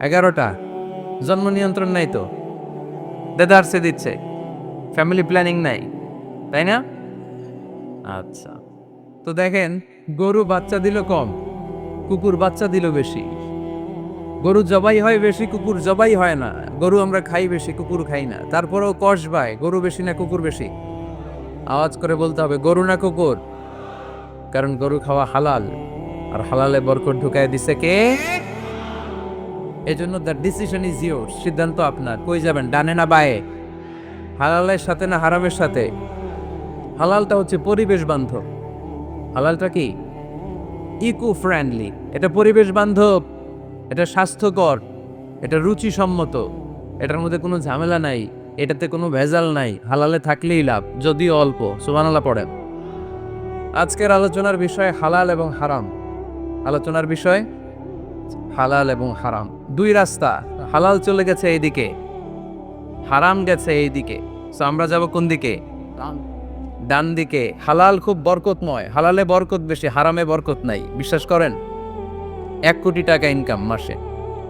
এগারোটা। জন্ম নিয়ন্ত্রণ নাই তো। দেদারসে দিচ্ছে। ফ্যামিলি প্ল্যানিং নাই। তাই না? আচ্ছা। তো দেখেন, গরু বাচ্চা দিল কম, কুকুর বাচ্চা দিল বেশি। গরু জবাই হয় বেশি, কুকুর জবাই হয় না। গরু আমরা খাই বেশি, কুকুর খাই না। তারপরেও কষ বায় গরু বেশি না কুকুর বেশি? আওয়াজ করে বলতে হবে, গরু না কুকুর? কারণ গরু খাওয়া হালাল। আর হালালে বরকত ঢুকায় দিছে কে? এজন্য দ্য ডিসিশন ইজ ইয়োর সিদ্ধান্ত আপনার। কই যাবেন? ডানে না বায়ে? হালালের সাথে না হারামের সাথে? হালালটা হচ্ছে পরিবেশ বান্ধব। হালালটা কি? Eco friendly. এটা পরিবেশ বান্ধব। এটা স্বাস্থ্যকর। এটা রুচিসম্মত। এটার মধ্যে কোনো ঝামেলা নাই। এটাতে কোনো ভেজাল নাই। হালালে থাকলেই লাভ, যদিও অল্প। সুবহানাল্লাহ পড়েন। আজকের আলোচনার বিষয় হালাল এবং হারাম। আলোচনার বিষয় হালাল এবং হারাম। দুই রাস্তা হালাল চলে গেছে এইদিকে হারাম গেছে এইদিকে। তো আমরা যাব কোন দিকে? ডান। দিকে। হালাল খুব বরকতময়। হালালে বরকত বেশি হারামে বরকত নাই। বিশ্বাস করেন? এক কোটি টাকা ইনকাম মাসে।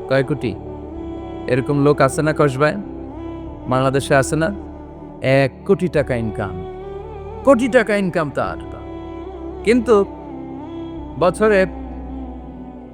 কয় কোটি? এরকম লোক আছে না কসবায় বাংলাদেশে আছে না? এক কোটি টাকা ইনকাম কোটি টাকা ইনকাম তার। কিন্তু বছরে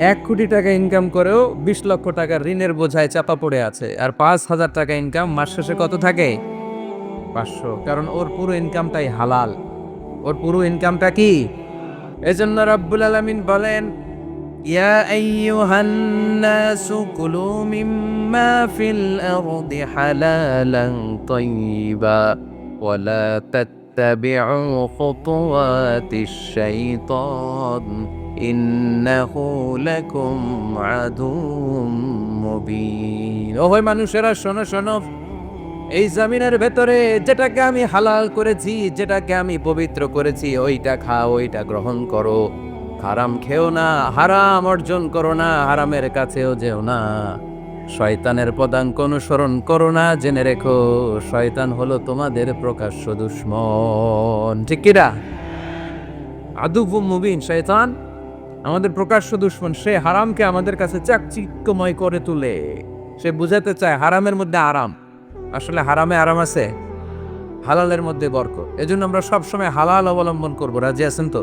এক কোটি টাকা ইনকাম করেও বিশ লক্ষ টাকা ঋণের বোঝায় চাপা পড়ে আছে। আর পাঁচ হাজার টাকা ইনকাম মাস শেষে কত থাকে? পাঁচশো। কারণ ওর পুরো ইনকামটাই হালাল। ওর পুরো ইনকামটা কি? এজন্য রব্বুল আলামিন বলেন, ইয়া আইয়ুহান নাসু কুলু মিম্মা ফিল আরদি হালালান তাইয়্যিবা ওয়ালা তাত্তাবি'ু খুতুওয়াতিশ শাইতান ইন্নাহু লাকুম আদুম মুবিন ওহে মানুষেরা, শোনো শোনো। এই জমিনের ভেতরে যেটাকে আমি হালাল করেছি, যেটাকে আমি পবিত্র করেছি, ওইটা খাও, ওইটা গ্রহণ করো। হারাম খেও না, হারাম অর্জন করো না, হারামের কাছেও যেও না। শয়তানের পদাঙ্ক অনুসরণ করো না, জেনে রেখো, শয়তান হলো তোমাদের প্রকাশ্য দুশ্মন। ঠিক কিরা আদুবু মুবিন, শয়তান, আমাদের প্রকাশ্য দুশ্মন, সে হারামকে আমাদের কাছে চাকচিক্যময় করে তুলে। সে বুঝাতে চায় হারামের মধ্যে আরাম। আসলে হারামে আরাম আছে, হালালের মধ্যে বরকত। এজন্য আমরা সবসময় হালাল অবলম্বন করব। রাজি আছেন তো?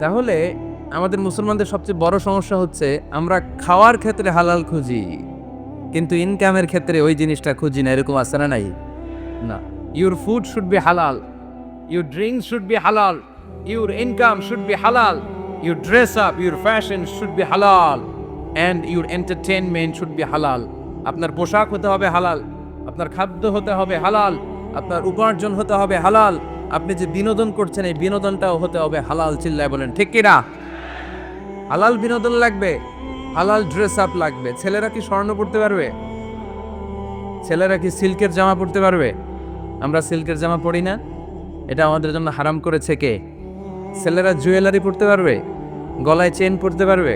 তাহলে আমাদের মুসলমানদের সবচেয়ে বড় সমস্যা হচ্ছে আমরা খাওয়ার ক্ষেত্রে হালাল খুঁজি, কিন্তু ইনকামের ক্ষেত্রে ওই জিনিসটা খুঁজি না, এরকম আছে না নাই? না। Your food should be halal your drinks should be halal your income should be halal your dress up your fashion should be halal and your entertainment should be halal আপনার পোশাক হতে হবে হালাল, আপনার খাদ্য হতে হবে হালাল, আপনার উপার্জন হতে হবে হালাল আপনি যে বিনোদন করছেন, এই বিনোদনটাও হতে হবে হালাল, চিল্লায় বলেন। ঠিক কিনা? হালাল বিনোদন লাগবে, হালাল ড্রেস আপ লাগবে। ছেলেরা কি স্বর্ণ পড়তে পারবে? ছেলেরা কি সিল্কের জামা পরতে পারবে? আমরা সিল্কের জামা পরি না। এটা আমাদের জন্য হারাম করেছে কে? ছেলেরা জুয়েলারি পরতে পারবে, গলায় চেন পরতে পারবে,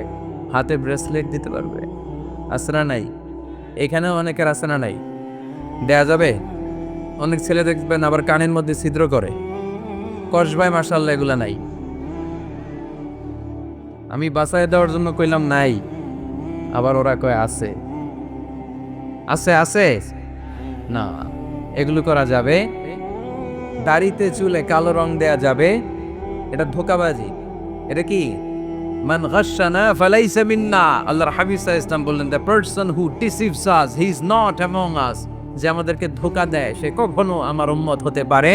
হাতে ব্রেসলেট দিতে পারবে। আসনা নাই। এখানেও অনেকের আসনা নাই। দেয়া যাবে? অনেক ছেলে দেখবেন আবার কানের মধ্যে ছিদ্র করে। কসবায় মার্শাল্লাহ এগুলা নাই। আমি বাসায় দেওয়ার জন্য কইলাম নাই, আবার ওরা কয় আছে। আছে আছে? না, এগুলো করা যাবে। দাড়িতে চুলে কালো রং দেয়া যাবে। এটা ধোকাবাজি। এটা কি? মান গাশানা ফালাইসা মিন্না। আল্লাহর হাবিব ইসলাম বললেন the person who deceives us he is not among us যে আমাদেরকে ধোকা দেয়, সে কখনো আমার উম্মত হতে পারে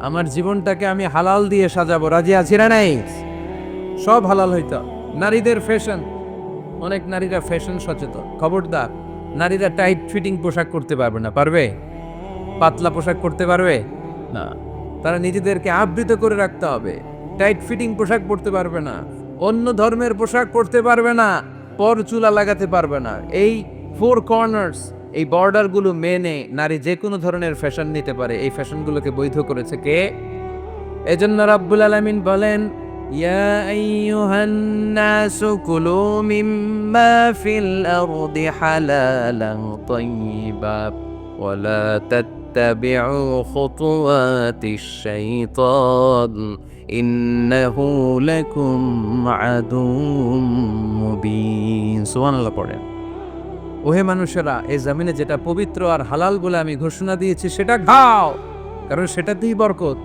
আমার জীবনটাকে আমি হালাল দিয়ে সাজাবো। রাজি আছি না নাই? সব হালাল হইতো। নারীদের ফ্যাশন অনেক নারীরা ফ্যাশন সচেতন। খবরদার, নারীরা টাইট ফিটিং পোশাক করতে পারবে না, পারবে? পাতলা পোশাক করতে পারবে? না। তারা নিজেদেরকে আবৃত করে রাখতে হবে। টাইট ফিটিং পোশাক পরতে পারবে না। অন্য ধর্মের পোশাক পরতে পারবে না। পর চুলা লাগাতে পারবে না। এই ফোর কর্নার্স এই বর্ডারগুলো মেনে নারী যে কোনো ধরনের ফ্যাশন নিতে পারে। এই ফ্যাশনগুলোকে বৈধ করেছে কে? এজন্য রাব্বুল আলামিন বলেন, ইয়া আইয়ুহান নাসু মিম্মা ফিল আরদি হালালান তাইয়্যিবা ওয়ালা তাত্তাবিউ খুতুওয়াতিশ শাইতান। ইন্নাহু লাকুম আদুম মুবিন। পড়েন। ওহে মানুষেরা, এই জমিনে যেটা পবিত্র আর হালাল বলে আমি ঘোষণা দিয়েছি, সেটা খাও। কারণ সেটাতেই বরকত।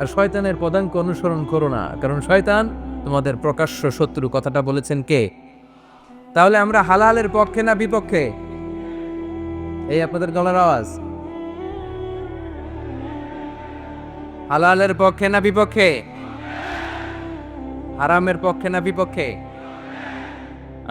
আর শয়তানের পদাঙ্ক অনুসরণ করো না। কারণ শয়তান তোমাদের প্রকাশ্য শত্রু। কথাটা বলেছেন কে? তাহলে আমরা হালালের পক্ষে না বিপক্ষে? এই আপনাদের গলার আওয়াজ। হালালের পক্ষে না বিপক্ষে? হারামের পক্ষে না বিপক্ষে?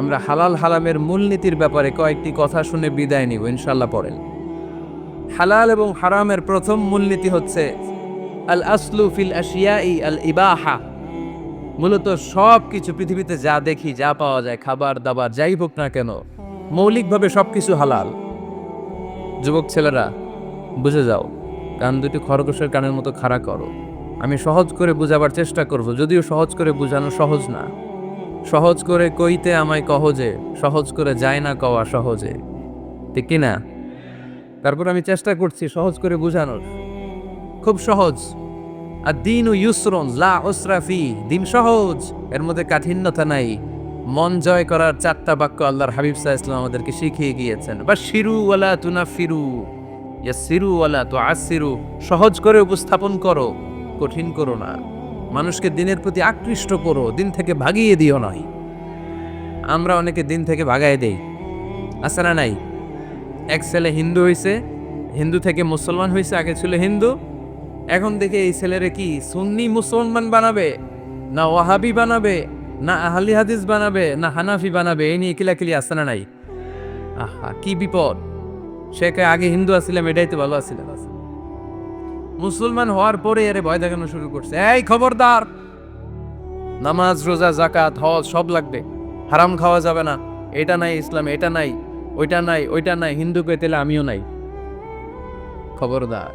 আমরা হালাল হালামের মূলনীতির ব্যাপারে কয়েকটি কথা শুনে বিদায় নিব ইনশাল্লাহ পড়েন। হালাল এবং হারামের প্রথম মূলনীতি হচ্ছে, আল আসলু ফিল আশিয়াই আল ইবাহা। মূলত সব কিছু পৃথিবীতে যা দেখি, যা পাওয়া যায়, খাবার দাবার, যাই হোক না কেন, মৌলিকভাবে সব কিছু হালাল। যুবক ছেলেরা, বুঝে যাও, কান দুটি খরগোশের কানের মতো খাড়া করো। আমি সহজ করে বুঝাবার চেষ্টা করব, যদিও সহজ করে বোঝানো সহজ না। সহজ করে কইতে আমায় কহজে সহজ করে যায় না কওয়া সহজে। ঠিক কি না তারপর আমি চেষ্টা করছি সহজ করে বোঝানোর। খুব সহজ। আর দিন ইউসরন, লা ওসরাফি দিন সহজ। এর মধ্যে কাঠিন্যতা নাই। মন জয় করার চারটা বাক্য আল্লাহর হাবিব সাহা ইসলাম আমাদেরকে শিখিয়ে গিয়েছেন। বা শিরু ওয়ালা তুনা ফিরু ইয়া সিরু ওয়ালা তো আসিরু সহজ করে উপস্থাপন করো, কঠিন করো না। মানুষকে দিনের প্রতি আকৃষ্ট করো, দিন থেকে ভাগিয়ে দিও নয়। আমরা অনেকে দিন থেকে ভাগায় দেই। না নাই? এক ছেলে হিন্দু হয়েছে হিন্দু থেকে মুসলমান হয়েছে আগে ছিল হিন্দু। এখন দেখে এই ছেলেরে কি, সুন্নি মুসলমান বানাবে, না ওয়াহাবি বানাবে, না আহলি হাদিস বানাবে, না হানাফি বানাবে, এই নিয়ে কিলাকিলি আছে না নাই? আহা, কি বিপদ। সে আগে হিন্দু আসছিলাম এটাই তো ভালো আসছিলাম মুসলমান হওয়ার পরে এরে ভয় দেখানো শুরু করছে। এই খবরদার! নামাজ, রোজা জাকাত হজ সব লাগবে। হারাম খাওয়া যাবে না। এটা নাই ইসলাম, এটা নাই, ওইটা নাই ওইটা নাই, হিন্দু কে তেলে আমিও নাই। খবরদার,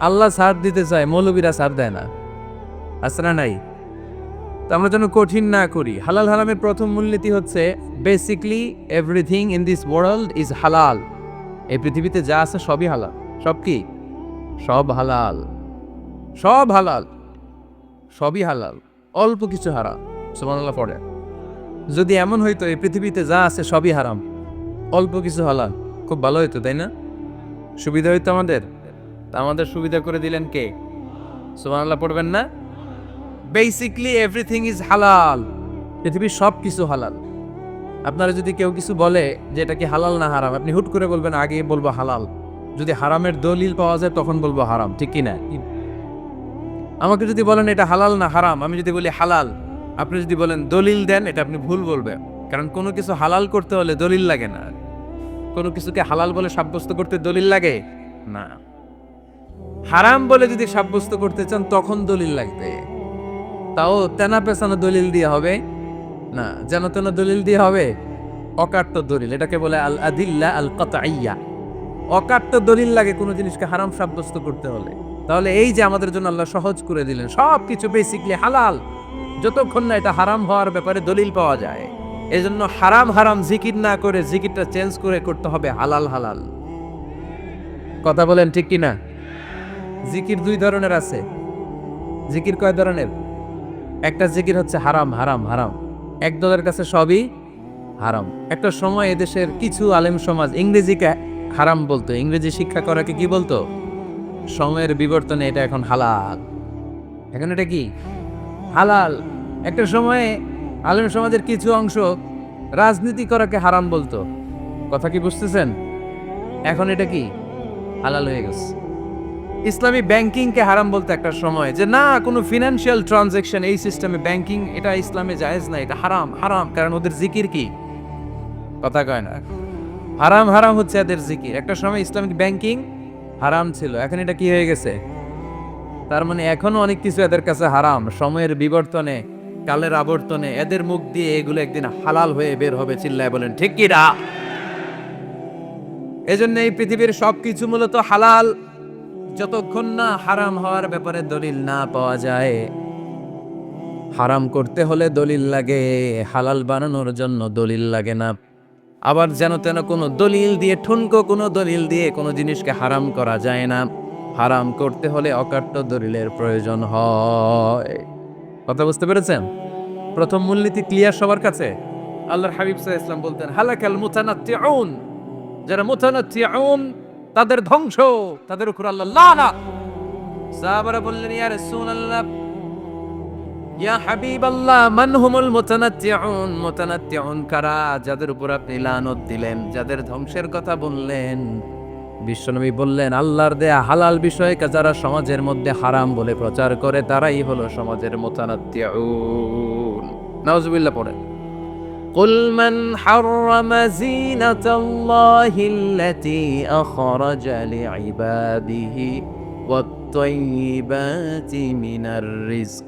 আল্লাহ সার দিতে চায়, মৌলবীরা সার দেয় না। আসরা নাই? তো আমরা যেন কঠিন না করি। হালাল হারামের প্রথম মূলনীতি হচ্ছে basically everything in this world is halal এই পৃথিবীতে যা আছে সবই হালাল। সব কি? সব হালাল। সব হালাল। সবই হালাল। অল্প কিছু হারাম। সুবহানাল্লাহ, পড়ে। যদি এমন হইতো, এই পৃথিবীতে যা আছে সবই হারাম। অল্প কিছু হালাল। খুব ভালো হইতো, তাই না? সুবিধা হইতো আমাদের? তা আমাদের সুবিধা করে দিলেন কে? সুবহানাল্লাহ, পড়বেন না? বেসিকলি এভরিথিং ইজ হালাল পৃথিবীর সব কিছু হালাল। আপনারা যদি কেউ কিছু বলে যে এটা কি হালাল না হারাম, আপনি হুট করে বলবেন, আগে বলব হালাল। যদি হারামের দলিল পাওয়া যায়, তখন বলব হারাম, ঠিক কি না? আমাকে যদি বলেন এটা হালাল না হারাম, আমি যদি বলি হালাল, আপনি যদি বলেন দলিল দেন, এটা আপনি ভুল বলবেন। কারণ কোনো কিছু হালাল করতে হলে দলিল লাগে না। কোনো কিছুকে হালাল বলে সাব্যস্ত করতে দলিল লাগে? না। হারাম বলে যদি সাব্যস্ত করতে চান, তখন দলিল লাগবে। তাও তেনা পেছানো দলিল দিয়ে হবে? না, যেন তেন দলিল দিয়ে হবে? অকাট্য দলিল, এটাকে বলে আল আদিল্লা আল কাতাইয়া অকাট্য দলিল লাগে কোনো জিনিসকে হারাম সাব্যস্ত করতে হলে। তাহলে এই যে আমাদের জন্য আল্লাহ সহজ করে দিলেন সব কিছু বেসিকলি হালাল। যতক্ষণ না এটা হারাম হওয়ার ব্যাপারে দলিল পাওয়া যায়। এই জন্য হারাম হারাম জিকির না করে জিকিরটা চেঞ্জ করে করতে হবে হালাল হালাল। কথা বলেন ঠিক কি না জিকির দুই ধরনের আছে। জিকির কয় ধরনের? একটা জিকির হচ্ছে হারাম হারাম হারাম। এক দলের কাছে সবই হারাম। একটা সময় এদেশের কিছু আলেম সমাজ, ইংরেজিকে হারাম বলতো, ইংরেজি শিক্ষা করাকে কি বলতো? সময়ের বিবর্তনে এটা এখন হালাল। এখন এটা কি? হালাল। একটা সময়ে আলেম সমাজের কিছু অংশ রাজনীতি করাকে হারাম বলতো। কথা কি বুঝতেছেন? এখন এটা কি? হালাল হয়ে গেছে। ইসলামী ব্যাংকিংকে হারাম বলতে একটা সময় যে, না, কোনো ফিনান্সিয়াল ট্রানজেকশন এই সিস্টেমে ব্যাংকিং এটা ইসলামে জায়েজ না, এটা হারাম হারাম, কারণ ওদের জিকির কি? কথা কয় না। হারাম হারাম হচ্ছে এদের জিকির। একটা সময় ইসলামিক ব্যাংকিং হারাম ছিল, এখন এটা কি হয়ে গেছে? তার মানে এখনও অনেক কিছু এদের কাছে হারাম, সময়ের বিবর্তনে, কালের আবর্তনে, এদের মুখ দিয়ে এগুলো একদিন হালাল হয়ে বের হবে, চিল্লায় বলেন, ঠিক কি না? এজন্য এই পৃথিবীর সবকিছু মূলত হালাল, যতক্ষণ না হারাম হওয়ার ব্যাপারে দলিল না পাওয়া যায়। হারাম করতে হলে দলিল লাগে, হালাল বানানোর জন্য দলিল লাগে না। আবার যেন তেন কোনো দলিল দিয়ে, ঠুনকো কোনো দলিল দিয়ে কোনো জিনিসকে হারাম করা যায় না। হারাম করতে হলে অকাট্য দলিলের প্রয়োজন হয়। কথা বুঝতে পেরেছেন? প্রথম মূলনীতি ক্লিয়ার সবার কাছে? আল্লাহর হাবিব আলাইহি ইসলাম বলতেন, হালাকাল মুতানাত্তিউন। যারা মুতানাত্তিউন, তাদের ধ্বংস, তাদের উপর আল্লাহ লানাত। সাহাবারা বললেন, ইয়া রাসূলুল্লাহ ইয়া হাবিবাল্লাহ মান হুমুল মুতানাত্তিউন মুতানাত্তিউন কারা যাদের উপর আপনি লানত দিলেন যাদের ধ্বংসের কথা বললেন বিশ্বনবী বললেন আল্লাহর দেয়া হালাল বিষয়কে যারা সমাজের মধ্যে হারাম বলে প্রচার করে তারাই হলো সমাজের মুতানাত্তিউন নাউজুবিল্লাহ পড়েন قل من حرم زينة الله التي أخرج لعباده والطيبات من الرزق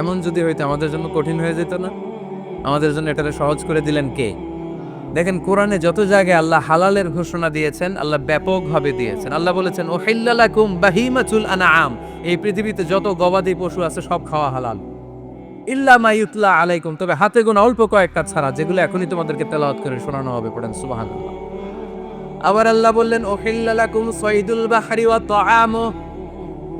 এমন যদি হইতো আমাদের জন্য কঠিন হয়ে যেত না? আমাদের জন্য এটাকে সহজ করে দিলেন কে? দেখেন, কোরআনে যত জায়গায় আল্লাহ হালালের ঘোষণা দিয়েছেন, আল্লাহ ব্যাপকভাবে দিয়েছেন। আল্লাহ বলেছেন ও হিল্লালাকুম বাহিমাতুল আনাআম। এই পৃথিবীতে যত গবাদি পশু আছে, সব খাওয়া হালাল। ইল্লা মাইউতলা আলাইকুম। তবে হাতে গোনা অল্প কয়েকটা ছাড়া, যেগুলো এখনই তোমাদেরকে তেলাওয়াত করে শোনানো হবে, পড়েন, সুবহানাল্লাহ। আবার আল্লাহ বললেন ও হিল্লালাকুম সৈদুল বাহারি ওয়া তাআমু।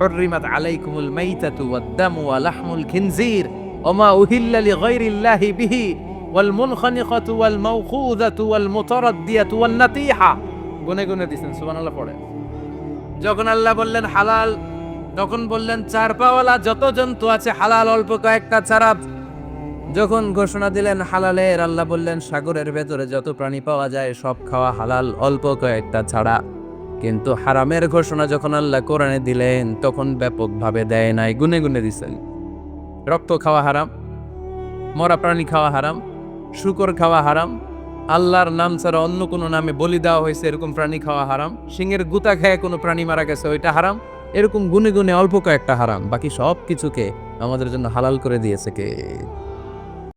হরিমাত আলাইকুমুল মাইতাতু ওয়াদ্দামু ওয়া লাহমুল খিনজির ওমা উহিল্লা লিগাইরিল্লাহি বিহি ওয়াল মুনখানিকাতু ওয়াল মাউখুযাতু ওয়াল মুতারাদ্দিয়াতু ওয়ান নাতিহা গুনে গুনে দিছেন সুবান আল্লাহ পড়ে। যখন আল্লাহ বললেন হালাল, তখন বললেন চার পাওয়ালা যত জন্তু আছে, হালাল অল্প কয়েকটা ছাড়া। যখন ঘোষণা দিলেন হালালের, আল্লাহ বললেন সাগরের ভেতরে যত প্রাণী পাওয়া যায়, সব খাওয়া হালাল, অল্প কয়েকটা ছাড়া। কিন্তু হারামের ঘোষণা যখন আল্লাহ কোরআনে দিলেন, তখন ব্যাপকভাবে দেয় নাই, গুনে গুনে দিছেন রক্ত খাওয়া হারাম, মরা প্রাণী খাওয়া হারাম, শুকর খাওয়া হারাম, আল্লাহর নাম ছাড়া অন্য কোনো নামে বলি দেওয়া হয়েছে এরকম প্রাণী খাওয়া হারাম সিংহের গুতা খেয়ে কোনো প্রাণী মারা গেছে ওইটা হারাম, এরকম গুনে গুনে অল্প কয়েকটা হারাম, বাকি সব কিছুকে আমাদের জন্য হালাল করে দিয়েছে কে?